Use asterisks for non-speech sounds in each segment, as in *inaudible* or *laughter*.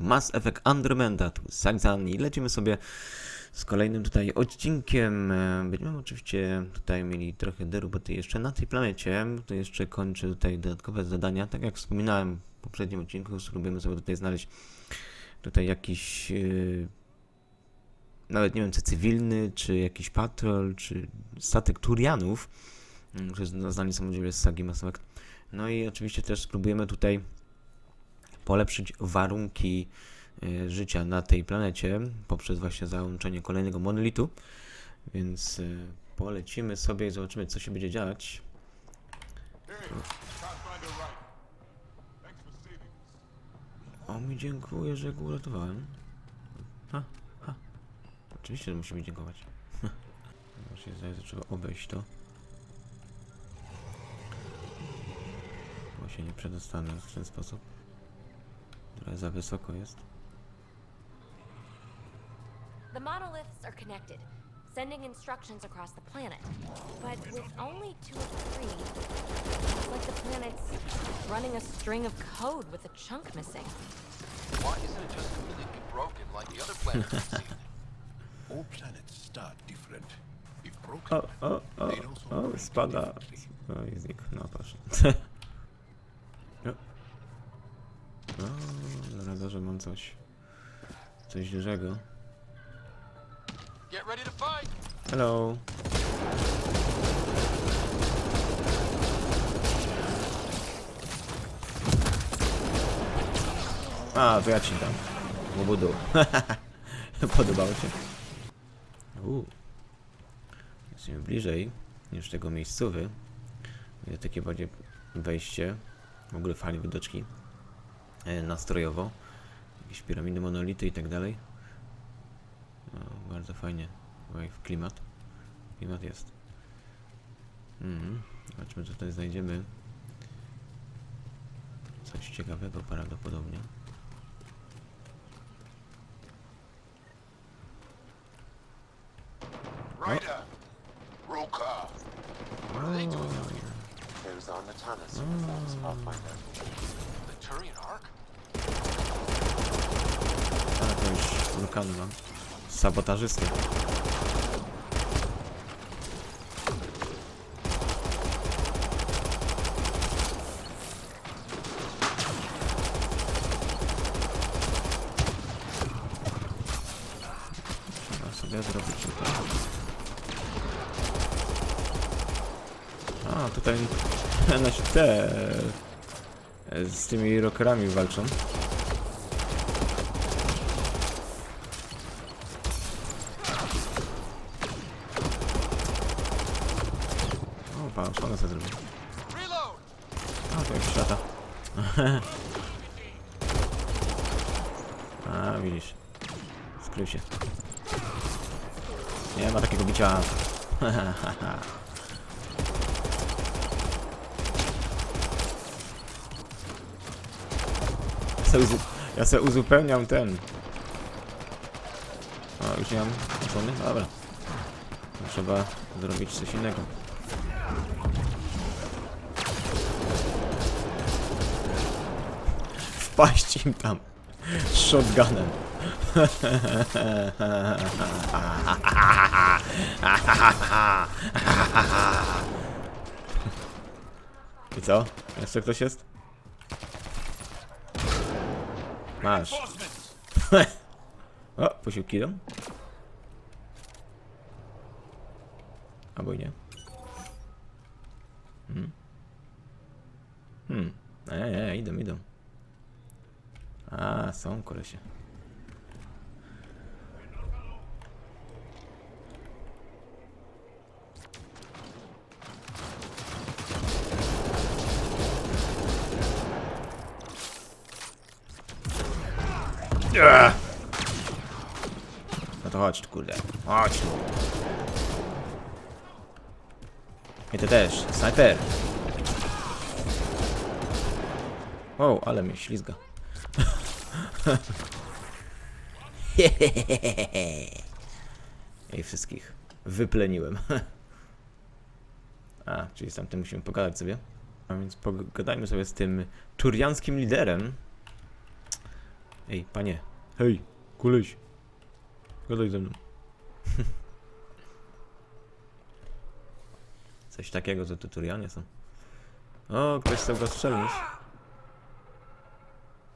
Mass Effect Andromeda, tu Saxan i lecimy sobie z kolejnym tutaj odcinkiem. E, Będziemy oczywiście tutaj mieli trochę deruboty jeszcze na tej planecie. To jeszcze kończę tutaj dodatkowe zadania. Tak jak wspominałem w poprzednim odcinku, spróbujemy sobie tutaj znaleźć tutaj jakiś e, nawet nie wiem, czy cywilny, czy jakiś patrol, czy statek Turianów, mm, którzy znani są z sagi Mass Effect. No i oczywiście też spróbujemy tutaj polepszyć warunki e, życia na tej planecie poprzez właśnie załączenie kolejnego monolitu. Więc e, polecimy sobie i zobaczymy, co się będzie dziać. O, mi dziękuję, że go uratowałem. Ha, ha. Oczywiście, że musimy dziękować. *laughs* Właśnie że trzeba obejść to. Bo się nie przedostanę w ten sposób. Trochę za wysoko jest. The monoliths are connected, sending instructions across the planet. But with only two of three, it's like the planet's running a string of code with a chunk missing. Why isn't it just completely broken like the other planets we've seen? *laughs* All planets start different. If broken, O, o, o, they'd also o, operate spada. differently. Proszę. *laughs* No. No, na radarze mam coś. Coś dużego. Hello. A, to ja ci dam. Łobudu. *laughs* Podobało się. Uuu. Jesteśmy bliżej niż tego miejscowy. Jest takie bardziej wejście. W ogóle fajne widoczki. E, nastrojowo. Jakieś piramidy, monolity i tak dalej. No, bardzo fajnie. Oj, w klimat. Klimat jest. Mhm. Zobaczmy, co tutaj znajdziemy. Coś ciekawego prawdopodobnie. Ryder! Roka! What are they doing out here? It was on the Tanas uniforms, Pathfinder. The Turian Ark? A, to lokany mam. Sabotażysty. Zrobić to. A, tutaj *laughs* nasi e, z tymi rockerami walczą. O, pan, szkoda sobie zrobił. Reload! A, to jakiś lata. *laughs* A, widzisz. Skrył się. Nie ma takiego bicia. *laughs* Ja se Ja se uzupełniam ten. O, już nie mam? Dobra. Trzeba zrobić coś innego. Wpaść im tam. Shotgunem. I co? Jeszcze ktoś jest? Masz. *laughs* o, posiłki idą? Albo i nie. Hmm. Hmm. Nie, nie, idą, idą. A, są kolesie. No to chodź, kurde. Chodź. I ty też. Snajper. O, ale mnie ślizga. *laughs* I wszystkich wypleniłem. *laughs* A, czyli z tamtym musimy pogadać sobie. A więc pogadajmy sobie z tym turianskim liderem. Ej, panie. Hej, kuleś. Gadaj ze mną. *laughs* Coś takiego, to tutorialnie są. O, ktoś chciał go strzelnąć.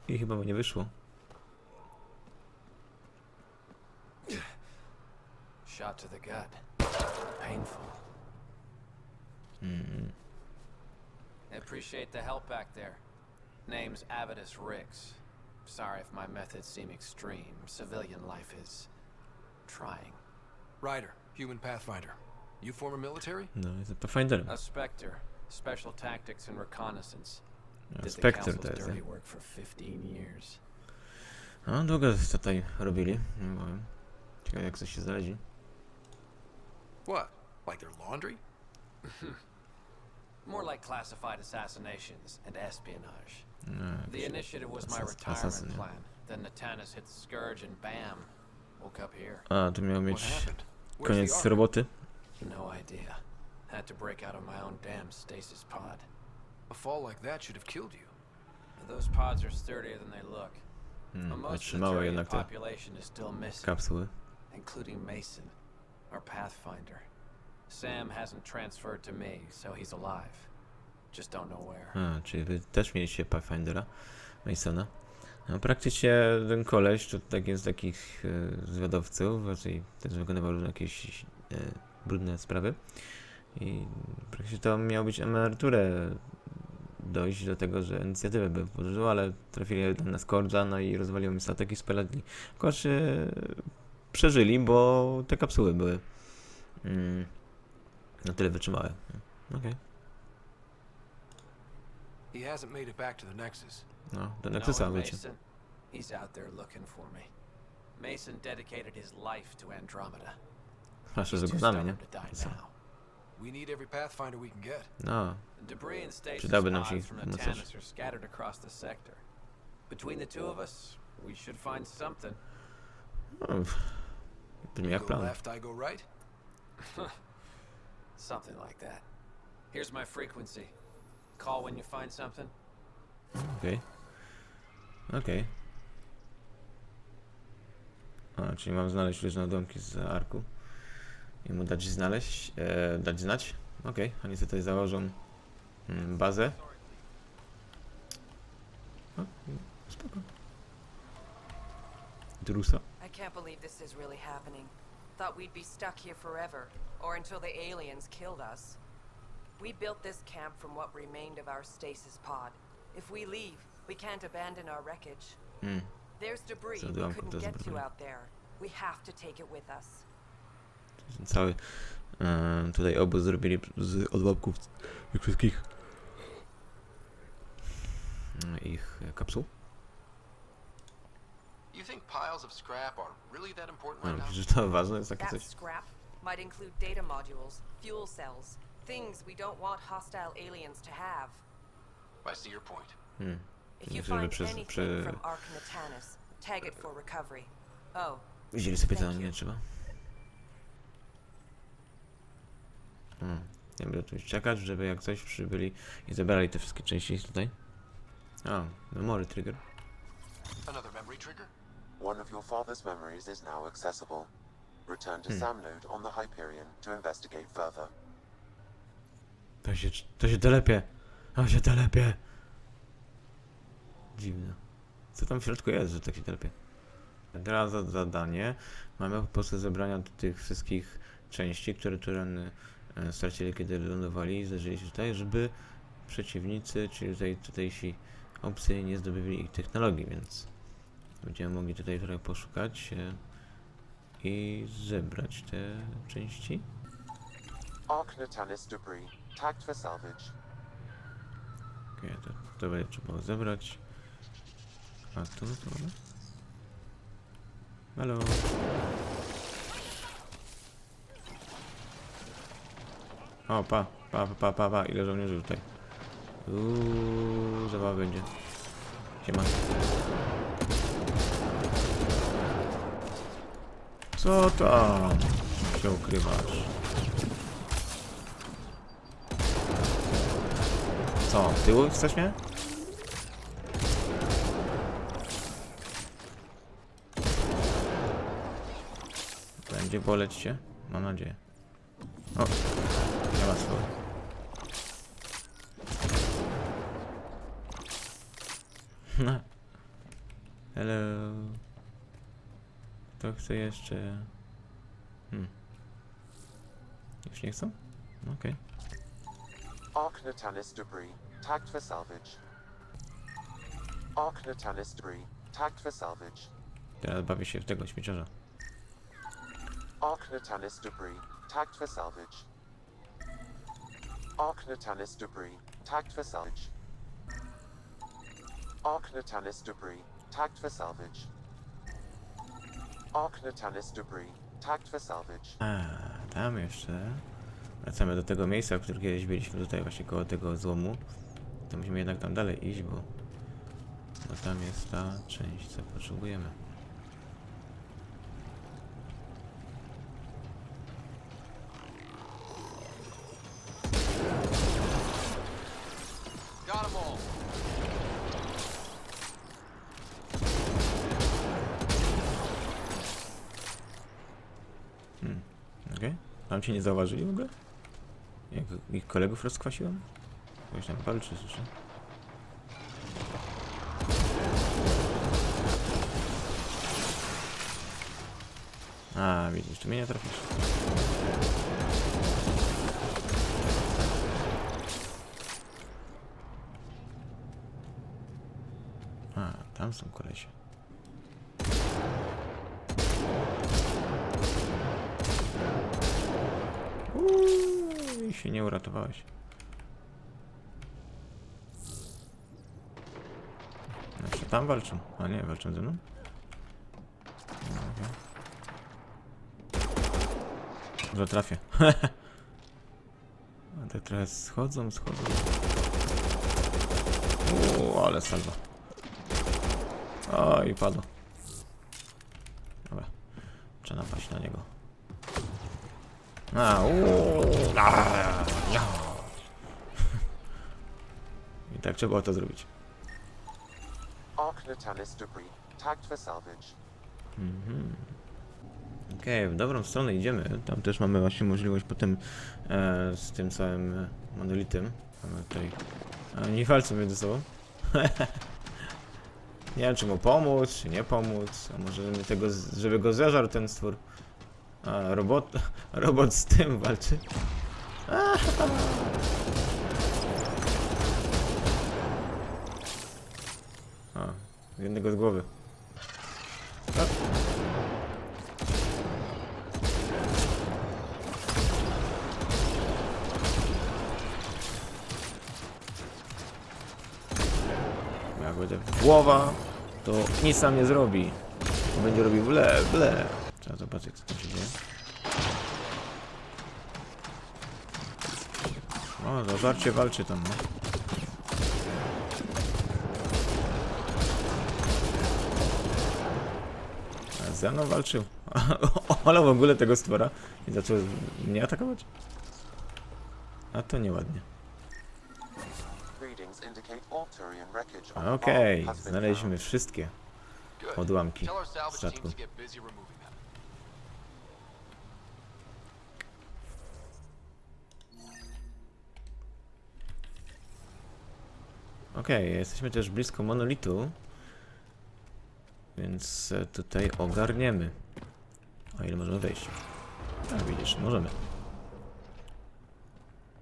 I chyba mu nie wyszło. Shot to the gut. Painful. Mm. I appreciate the help back there. Name's Avidus Rix. Sorry if my methods seem extreme. Civilian life is trying. Ryder, human pathfinder. You former military? No, jest Pathfinderem. A Spectre. Special tactics and reconnaissance. No, Did the Spectre Council's to jest. dirty nie? work for 15 years. No, długo tutaj robili. Nie powiem. Ciekawe jak coś się znaleźli. What? Like their laundry? *laughs* More like classified assassinations and espionage. No, The initiative was my retirement plan. Then Natanus hit the scourge and bam, woke up here. A, tu miał What mieć? Where's koniec the roboty. No idea. Had to break out of my own damn stasis pod. A fall like that should have killed you. Those pods are sturdier than they look. But Hmm, most of the otrzymały Turian jednak te population is still missing, kapsuły. including Mason, our pathfinder. Sam hasn't transferred to me, so he's alive. Just don't know where. A, czyli wy też mieliście Pathfindera, Masona. No, praktycznie ten koleś to tak jest takich e, zwiadowców, raczej też wykonywał jakieś e, brudne sprawy. I praktycznie to miał być emeryturę dojść do tego, że inicjatywę by podłożył, ale trafili tam na Scourge'a, no i rozwaliło mi statek i speladli. Kosz przeżyli, bo te kapsuły były mm, na tyle wytrzymałe. Okej. He hasn't made it back to the Nexus. No, do Knowing Nexusa wiecie. Mason, he's out there looking for me. Mason dedicated his life to Andromeda. He's too nie? stubborn to die Co? now. We need every pathfinder we can get. No, Debris and stasis Przydałby nam się pods from mocarz. Natanus are scattered across the sector. Between the two of us, we should find something. no brzmi jak plan. left, I go right. Something like that. Here's my frequency. Call when you find something. Okej. Okej. A, czyli mam znaleźć różne domki z arku. I mu dać znaleźć, e, dać znać. Okej, oni sobie tutaj założą mm, bazę. O, spoko. Drusa. I can't believe this is really happening. Thought we'd be stuck here forever, or until the aliens killed us. We built this camp from what remained of our stasis pod. If we leave, we can't abandon our wreckage. Mm. There's debris we couldn't get to out there. We have to take it with us. Cały e, tutaj obóz zrobili z odłamków tych wszystkich ich kapsuł. You think piles of scrap are really that important No, right now? *laughs* że to ważne jest takie That coś. scrap might include data modules, fuel cells, things we don't want hostile aliens to have. I see your point. Hmm. If you Myślę, że find przez- anything przy- from Ark Natanus, tag it for recovery. Oh, Wzięli sobie to, nie trzeba. Hmm. Nie będę tu już czekać, żeby jak coś przybyli i zabrali te wszystkie części tutaj. O, memory trigger. Another memory trigger? One of your father's memories is now accessible. Return to Hmm. Samnode on the Hyperion to investigate further. To się, to się telepie. To się telepie. Dziwne. Co tam w środku jest, że tak się telepie? Teraz za zadanie mamy po prostu zebrania tych wszystkich części, które Turany e, stracili, kiedy lądowali i zdarzyli się tutaj, żeby przeciwnicy, czyli tutaj tutejsi obcy nie zdobywali ich technologii, więc będziemy mogli tutaj trochę poszukać e, i zebrać te części. Ark Natanus debris, tagged for salvage. Okej, to, to będzie trzeba zebrać. A tu to mamy? Halo. O, pa, pa, pa, pa, pa, pa, ile żołnierzy tutaj. Uuu, zabawa będzie. Siema. Co tam się ukrywasz? Co, z tyłu chcesz mnie? Będzie boleć? Mam nadzieję. O, nie ma słowa. *laughs* Hello. Kto chce jeszcze? Hmm. Już nie chcą? Okej. Arc Natanis debris. Tagged for salvage. Arc Natanis debris. Tagged for salvage. Teraz bawię się w tego śmieciarza. Arc Natanis debris. Tagged for salvage. Arc Natanis debris. Tagged for salvage. Arc Natanis debris. Tagged for salvage. Salvage. A, tam jeszcze. Wracamy do tego miejsca, w którym kiedyś byliśmy tutaj właśnie koło tego złomu. To musimy jednak tam dalej iść, bo, bo tam jest ta część, co potrzebujemy. Got them all. Okej? Tam cię nie zauważyli w ogóle? Jak ich kolegów rozkwasiłem? Ktoś tam walczy, słyszę. A, widzisz, tu mnie nie trafisz. A, tam są kolesie. Uuu, i się nie uratowałeś. Jeszcze tam walczą. A nie, walczą ze mną? No. Może trafię. *laughs* A tak trochę schodzą, schodzą. Uuu, ale salwa. O, i padło. Dobra. Trzeba napaść na niego. A, uuu, a, ja. I tak trzeba było to zrobić. Debris. Tagged for salvage. Okej, w dobrą stronę idziemy. Tam też mamy właśnie możliwość potem e, z tym całym e, monolitem. Mamy tutaj. A nie walczą między sobą. *laughs* nie wiem, czy mu pomóc, czy nie pomóc. A może żeby, tego, z- żeby go zeżarł ten stwór. A robot, *laughs* robot z tym walczy. A, jednego z głowy. Jak będzie głowa, to nic nam nie zrobi. Będzie robił ble, ble. Trzeba zobaczyć, co tam się dzieje. O, zażarcie walczy tam, no. A ze mną walczył. *laughs* Ale w ogóle tego stwora i zaczął mnie atakować. A to nieładnie. Okej, been znaleźliśmy wszystkie odłamki statku. Okej, jesteśmy też blisko monolitu. Więc e, tutaj ogarniemy. O ile możemy wejść. A widzisz, możemy.